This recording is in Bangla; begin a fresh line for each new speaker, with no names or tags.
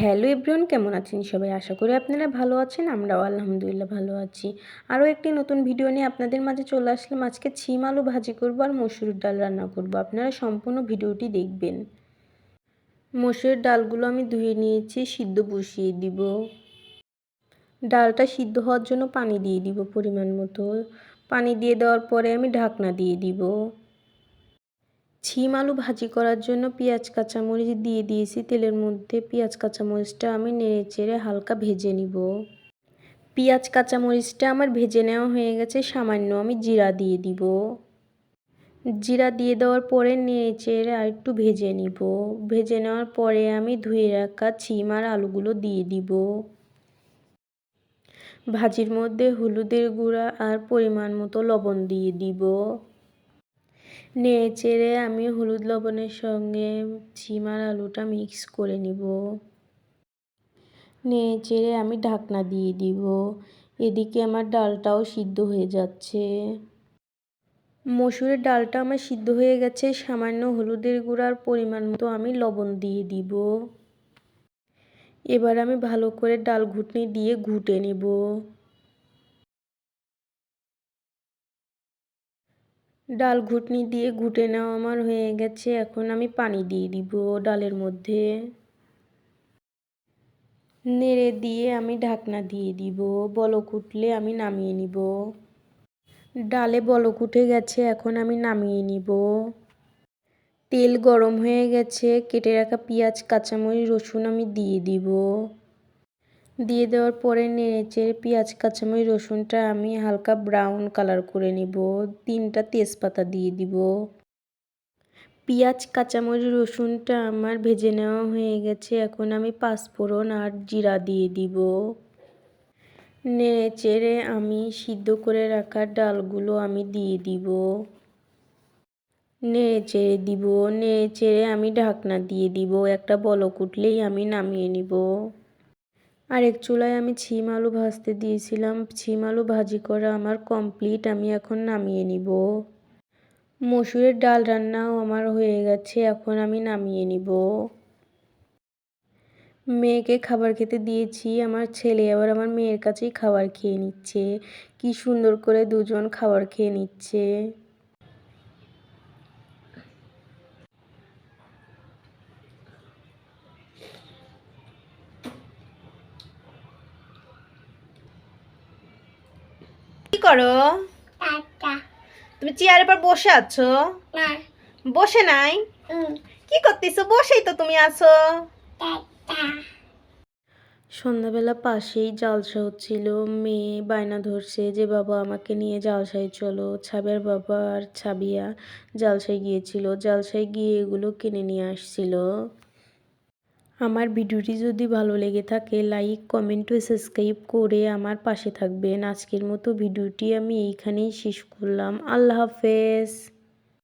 হ্যালো এভরিওয়ান কেমন আছেন সবাই? আশা করি আপনারা ভালো আছেন, আমরাও আলহামদুলিল্লাহ ভালো আছি। আরও একটি নতুন ভিডিও নিয়ে আপনাদের মাঝে চলে আসলাম। আজকে ছিম আলু ভাজি করব আর মসুর ডাল রান্না করব। আপনারা সম্পূর্ণ ভিডিওটি দেখবেন। মসুরের ডালগুলো আমি ধুয়ে নিয়েছি, সিদ্ধ বসিয়ে দিব। ডালটা সিদ্ধ হওয়ার জন্য পানি দিয়ে দিব পরিমাণ মতো। পানি দিয়ে দেওয়ার পরে আমি ঢাকনা দিয়ে দিব। ছিম আলু ভাজি করার জন্য পেঁয়াজ, কাঁচামরিচ দিয়ে দিয়েছি। তেলের মধ্যে পেঁয়াজ, কাঁচামরিচটা আমি নেড়ে চেড়ে হালকা ভেজে নিব। পেঁয়াজ, কাঁচামরিচটা আমার ভেজে নেওয়া হয়ে গেছে, সামান্য আমি জিরা দিয়ে দিব। জিরা দিয়ে দেওয়ার পরে নেড়ে চেড়ে আর একটু ভেজে নিব। ভেজে নেওয়ার পরে আমি ধুয়ে রাখা ছিম আর আলুগুলো দিয়ে দিব। ভাজির মধ্যে হলুদের গুঁড়া আর পরিমাণ মতো লবণ দিয়ে দিব। নেড়ে চেড়ে আমি হলুদ লবণের সঙ্গে ছিমার আলুটা মিক্স করে নিব। নেড়ে চেড়ে আমি ঢাকনা দিয়ে দিব। এদিকে আমার ডালটাও সিদ্ধ হয়ে যাচ্ছে। মসুরের ডালটা আমার সিদ্ধ হয়ে গেছে, সামান্য হলুদের গুঁড়ার পরিমাণ মতো আমি লবণ দিয়ে দিব। এবার আমি ভালো করে ডাল ঘুটনি দিয়ে ঘুটে নেব। ডাল ঘুটনি দিয়ে ঘুটে নেওয়া আমার হয়ে গেছে। এখন আমি পানি দিয়ে দিব ডালের মধ্যে। নেড়ে দিয়ে আমি ঢাকনা দিয়ে দিব। বলক উঠলে আমি নামিয়ে নিব। ডালে বলক উঠে গেছে, এখন আমি নামিয়ে নিব। তেল গরম হয়ে গেছে, কেটে রাখা পেঁয়াজ, কাঁচামরিচ, রসুন আমি দিয়ে দিব। দিয়ে দেওয়ার পরে নেড়েচেড়ে পেঁয়াজ, কাঁচামরিচ, রসুনটা আমি হালকা ব্রাউন কালার করে নিব। তিনটা তেজপাতা দিয়ে দিব। পেঁয়াজ, কাঁচামরিচ, রসুনটা আমার ভেজে নেওয়া হয়ে গেছে। এখন আমি পাঁচফোড়ন আর জিরা দিয়ে দিব। নেড়ে চেড়ে আমি সিদ্ধ করে রাখা ডালগুলো আমি দিয়ে দিব। নেড়ে চেড়ে দিব। নেড়ে চেড়ে আমি ঢাকনা দিয়ে দিব। একটা বলক উঠলেই আমি নামিয়ে নিব। আরেক চুলায় আমি ছিম আলু ভাজতে দিয়েছিলাম। ছিম আলু ভাজি করা আমার কমপ্লিট আমি এখন নামিয়ে নিব। মসুরের ডাল রান্নাও আমার হয়ে গেছে, এখন আমি নামিয়ে নিব। মেয়েকে খাবার খেতে দিয়েছি, আমার ছেলে আবার আমার মেয়ের কাছেই খাবার খেয়ে নিচ্ছে। কি সুন্দর করে দুজন খাবার খেয়ে নিচ্ছে।
করো? তুমি চেয়ারের পর বসে আছো? বসে নাই? কি করতেছো? বসেই তো তুমি আছো।
সন্ধ্যাবেলা পাশেই জালসা হচ্ছিল। মেয়ে বায়না ধরছে যে বাবা আমাকে নিয়ে জালসায় চলো। ছাবের বাবা আর ছাবিয়া জালসায় গিয়েছিল। জালসায় গিয়ে এগুলো কিনে নিয়ে আসছিল। আমার ভিডিওটি যদি ভালো লেগে থাকে, লাইক, কমেন্ট ও সাবস্ক্রাইব করে আমার পাশে থাকবেন। আজকের মতো ভিডিওটি আমি এইখানেই শেষ করলাম। আল্লাহ হাফেজ।